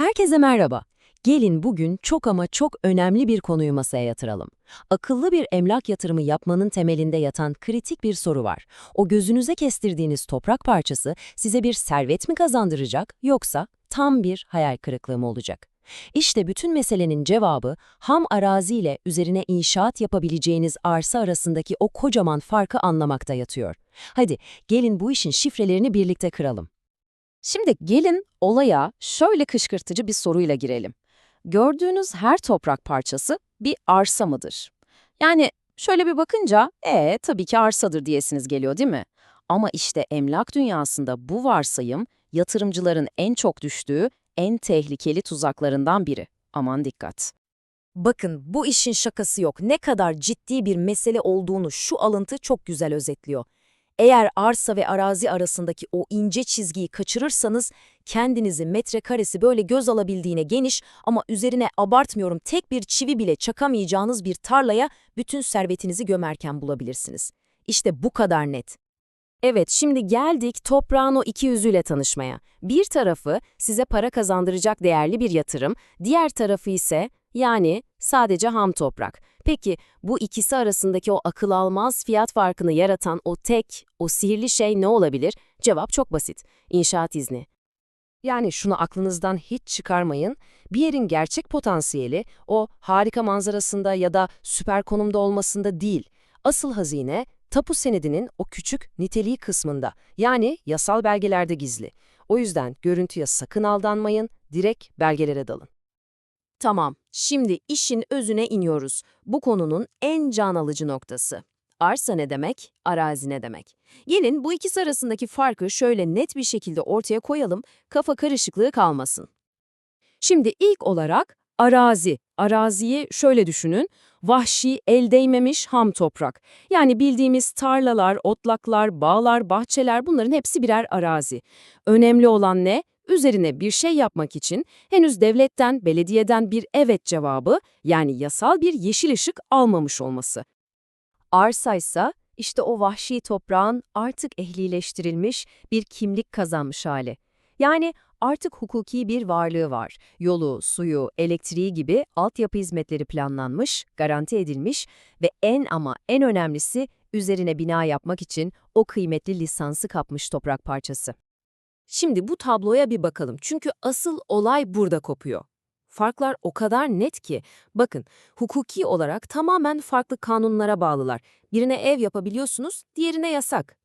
Herkese merhaba. Gelin bugün çok ama çok önemli bir konuyu masaya yatıralım. Akıllı bir emlak yatırımı yapmanın temelinde yatan kritik bir soru var. O gözünüze kestirdiğiniz toprak parçası size bir servet mi kazandıracak yoksa tam bir hayal kırıklığı mı olacak? İşte bütün meselenin cevabı ham arazi ile üzerine inşaat yapabileceğiniz arsa arasındaki o kocaman farkı anlamakta yatıyor. Hadi gelin bu işin şifrelerini birlikte kıralım. Şimdi gelin olaya şöyle kışkırtıcı bir soruyla girelim. Gördüğünüz her toprak parçası bir arsa mıdır? Yani şöyle bir bakınca, ee tabii ki arsadır diyesiniz geliyor değil mi? Ama işte emlak dünyasında bu varsayım yatırımcıların en çok düştüğü en tehlikeli tuzaklarından biri. Aman dikkat. Bakın bu işin şakası yok. Ne kadar ciddi bir mesele olduğunu şu alıntı çok güzel özetliyor. Eğer arsa ve arazi arasındaki o ince çizgiyi kaçırırsanız kendinizi metrekaresi böyle göz alabildiğine geniş ama üzerine abartmıyorum tek bir çivi bile çakamayacağınız bir tarlaya bütün servetinizi gömerken bulabilirsiniz. İşte bu kadar net. Evet, şimdi geldik toprağın o iki yüzüyle tanışmaya. Bir tarafı size para kazandıracak değerli bir yatırım, diğer tarafı ise yani sadece ham toprak. Peki bu ikisi arasındaki o akıl almaz fiyat farkını yaratan o tek, o sihirli şey ne olabilir? Cevap çok basit. İnşaat izni. Yani şunu aklınızdan hiç çıkarmayın. Bir yerin gerçek potansiyeli o harika manzarasında ya da süper konumda olmasında değil. Asıl hazine tapu senedinin o küçük niteliği kısmında. Yani yasal belgelerde gizli. O yüzden görüntüye sakın aldanmayın, direkt belgelere dalın. Tamam, şimdi işin özüne iniyoruz. Bu konunun en can alıcı noktası. Arsa ne demek, arazi ne demek? Gelin bu ikisi arasındaki farkı şöyle net bir şekilde ortaya koyalım, kafa karışıklığı kalmasın. Şimdi ilk olarak arazi. Araziyi şöyle düşünün, vahşi, el değmemiş ham toprak. Yani bildiğimiz tarlalar, otlaklar, bağlar, bahçeler bunların hepsi birer arazi. Önemli olan ne? Üzerine bir şey yapmak için henüz devletten, belediyeden bir evet cevabı yani yasal bir yeşil ışık almamış olması. Arsaysa işte o vahşi toprağın artık ehlileştirilmiş bir kimlik kazanmış hali. Yani artık hukuki bir varlığı var. Yolu, suyu, elektriği gibi altyapı hizmetleri planlanmış, garanti edilmiş ve en ama en önemlisi üzerine bina yapmak için o kıymetli lisansı kapmış toprak parçası. Şimdi bu tabloya bir bakalım çünkü asıl olay burada kopuyor. Farklar o kadar net ki, bakın hukuki olarak tamamen farklı kanunlara bağlılar. Birine ev yapabiliyorsunuz, diğerine yasak.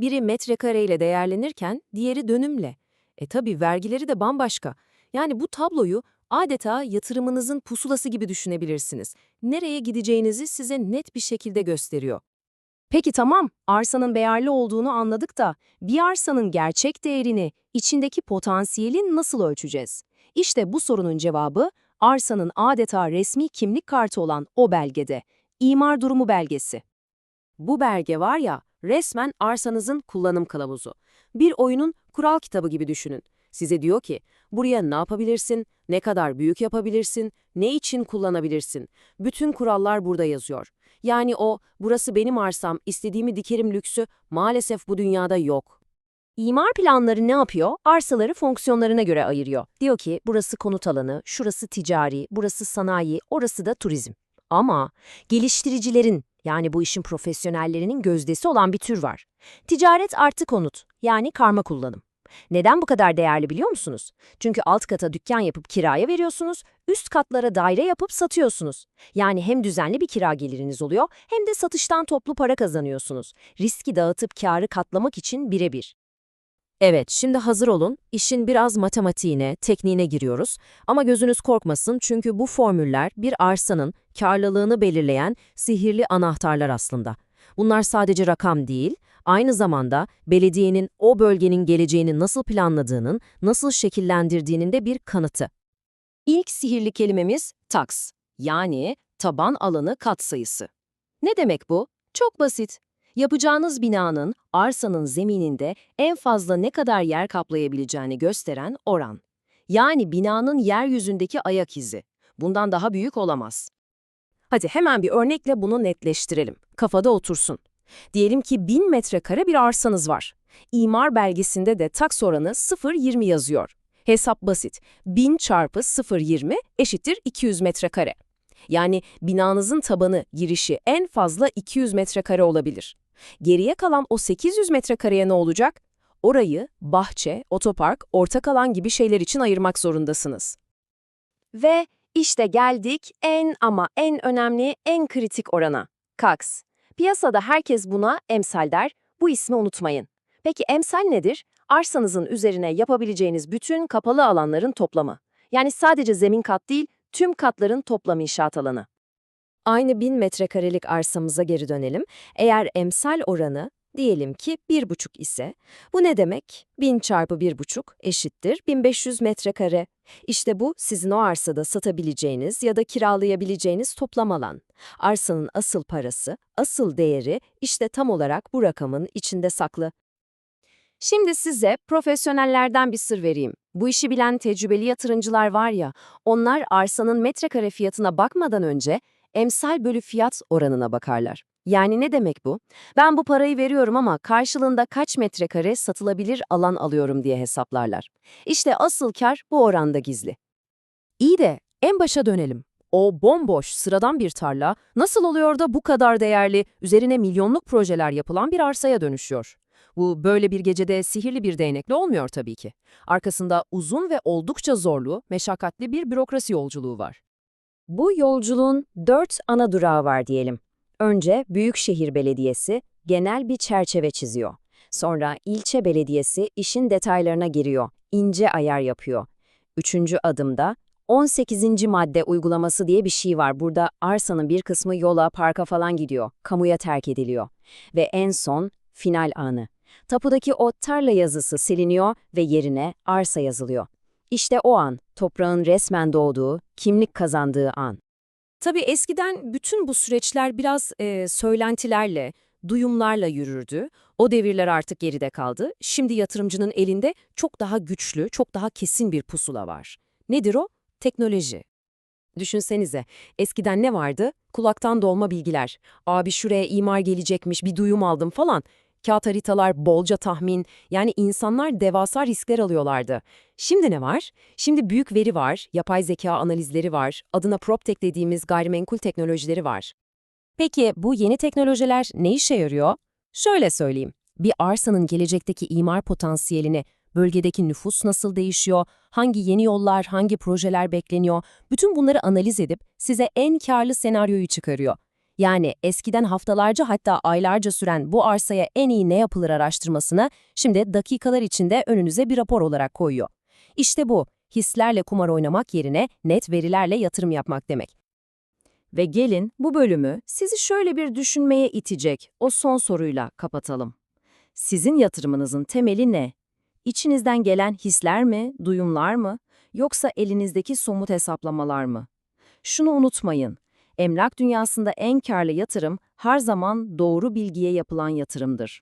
Biri metrekareyle değerlenirken diğeri dönümle. E tabi vergileri de bambaşka. Yani bu tabloyu adeta yatırımınızın pusulası gibi düşünebilirsiniz. Nereye gideceğinizi size net bir şekilde gösteriyor. Peki tamam, arsanın değerli olduğunu anladık da bir arsanın gerçek değerini, içindeki potansiyeli nasıl ölçeceğiz? İşte bu sorunun cevabı arsanın adeta resmi kimlik kartı olan o belgede, imar durumu belgesi. Bu belge var ya, resmen arsanızın kullanım kılavuzu. Bir oyunun kural kitabı gibi düşünün. Size diyor ki, buraya ne yapabilirsin, ne kadar büyük yapabilirsin, ne için kullanabilirsin. Bütün kurallar burada yazıyor. Yani o, burası benim arsam, istediğimi dikerim lüksü maalesef bu dünyada yok. İmar planları ne yapıyor? Arsaları fonksiyonlarına göre ayırıyor. Diyor ki burası konut alanı, şurası ticari, burası sanayi, orası da turizm. Ama geliştiricilerin yani bu işin profesyonellerinin gözdesi olan bir tür var. Ticaret artı konut yani karma kullanım. Neden bu kadar değerli biliyor musunuz? Çünkü alt kata dükkan yapıp kiraya veriyorsunuz, üst katlara daire yapıp satıyorsunuz. Yani hem düzenli bir kira geliriniz oluyor hem de satıştan toplu para kazanıyorsunuz. Riski dağıtıp karı katlamak için birebir. Evet, şimdi hazır olun. İşin biraz matematiğine, tekniğine giriyoruz. Ama gözünüz korkmasın çünkü bu formüller bir arsanın karlılığını belirleyen sihirli anahtarlar aslında. Bunlar sadece rakam değil, aynı zamanda belediyenin o bölgenin geleceğini nasıl planladığının, nasıl şekillendirdiğinin de bir kanıtı. İlk sihirli kelimemiz taks, yani taban alanı katsayısı. Ne demek bu? Çok basit. Yapacağınız binanın, arsanın zemininde en fazla ne kadar yer kaplayabileceğini gösteren oran. Yani binanın yeryüzündeki ayak izi. Bundan daha büyük olamaz. Hadi hemen bir örnekle bunu netleştirelim. Kafada otursun. Diyelim ki 1000 metrekare bir arsanız var. İmar belgesinde de taks oranı 0,20 yazıyor. Hesap basit. 1000 çarpı 0,20 eşittir 200 metrekare. Yani binanızın tabanı, girişi en fazla 200 metrekare olabilir. Geriye kalan o 800 metrekareye ne olacak? Orayı bahçe, otopark, ortak alan gibi şeyler için ayırmak zorundasınız. Ve işte geldik en ama en önemli, en kritik orana. KAKS. Piyasada herkes buna emsal der, bu ismi unutmayın. Peki emsal nedir? Arsanızın üzerine yapabileceğiniz bütün kapalı alanların toplamı. Yani sadece zemin kat değil, tüm katların toplam inşaat alanı. Aynı 1000 metrekarelik arsamıza geri dönelim. Eğer emsal oranı diyelim ki 1,5 ise, bu ne demek? 1000 çarpı 1,5 eşittir 1500 metrekare. İşte bu sizin o arsada satabileceğiniz ya da kiralayabileceğiniz toplam alan. Arsanın asıl parası, asıl değeri işte tam olarak bu rakamın içinde saklı. Şimdi size profesyonellerden bir sır vereyim. Bu işi bilen tecrübeli yatırımcılar var ya, onlar arsanın metrekare fiyatına bakmadan önce emsal bölü fiyat oranına bakarlar. Yani ne demek bu? Ben bu parayı veriyorum ama karşılığında kaç metrekare satılabilir alan alıyorum diye hesaplarlar. İşte asıl kar bu oranda gizli. İyi de en başa dönelim. O bomboş, sıradan bir tarla nasıl oluyor da bu kadar değerli, üzerine milyonluk projeler yapılan bir arsaya dönüşüyor? Bu böyle bir gecede sihirli bir değnekle olmuyor tabii ki. Arkasında uzun ve oldukça zorlu, meşakkatli bir bürokrasi yolculuğu var. Bu yolculuğun dört ana durağı var diyelim. Önce Büyükşehir Belediyesi genel bir çerçeve çiziyor. Sonra ilçe belediyesi işin detaylarına giriyor, ince ayar yapıyor. Üçüncü adımda 18. madde uygulaması diye bir şey var. Burada arsanın bir kısmı yola, parka falan gidiyor, kamuya terk ediliyor. Ve en son final anı. Tapudaki o tarla yazısı siliniyor ve yerine arsa yazılıyor. İşte o an, toprağın resmen doğduğu, kimlik kazandığı an. Tabii eskiden bütün bu süreçler biraz e, söylentilerle, duyumlarla yürürdü. O devirler artık geride kaldı. Şimdi yatırımcının elinde çok daha güçlü, çok daha kesin bir pusula var. Nedir o? Teknoloji. Düşünsenize, eskiden ne vardı? Kulaktan dolma bilgiler. Abi şuraya imar gelecekmiş, bir duyum aldım falan. Kağıt haritalar, bolca tahmin, yani insanlar devasa riskler alıyorlardı. Şimdi ne var? Şimdi büyük veri var, yapay zeka analizleri var, adına PropTech dediğimiz gayrimenkul teknolojileri var. Peki bu yeni teknolojiler ne işe yarıyor? Şöyle söyleyeyim. Bir arsanın gelecekteki imar potansiyelini, bölgedeki nüfus nasıl değişiyor, hangi yeni yollar, hangi projeler bekleniyor, bütün bunları analiz edip size en karlı senaryoyu çıkarıyor. Yani eskiden haftalarca hatta aylarca süren bu arsaya en iyi ne yapılır araştırmasına şimdi dakikalar içinde önünüze bir rapor olarak koyuyor. İşte bu, hislerle kumar oynamak yerine net verilerle yatırım yapmak demek. Ve gelin bu bölümü sizi şöyle bir düşünmeye itecek o son soruyla kapatalım. Sizin yatırımınızın temeli ne? İçinizden gelen hisler mi, duyumlar mı, yoksa elinizdeki somut hesaplamalar mı? Şunu unutmayın, emlak dünyasında en karlı yatırım her zaman doğru bilgiye yapılan yatırımdır.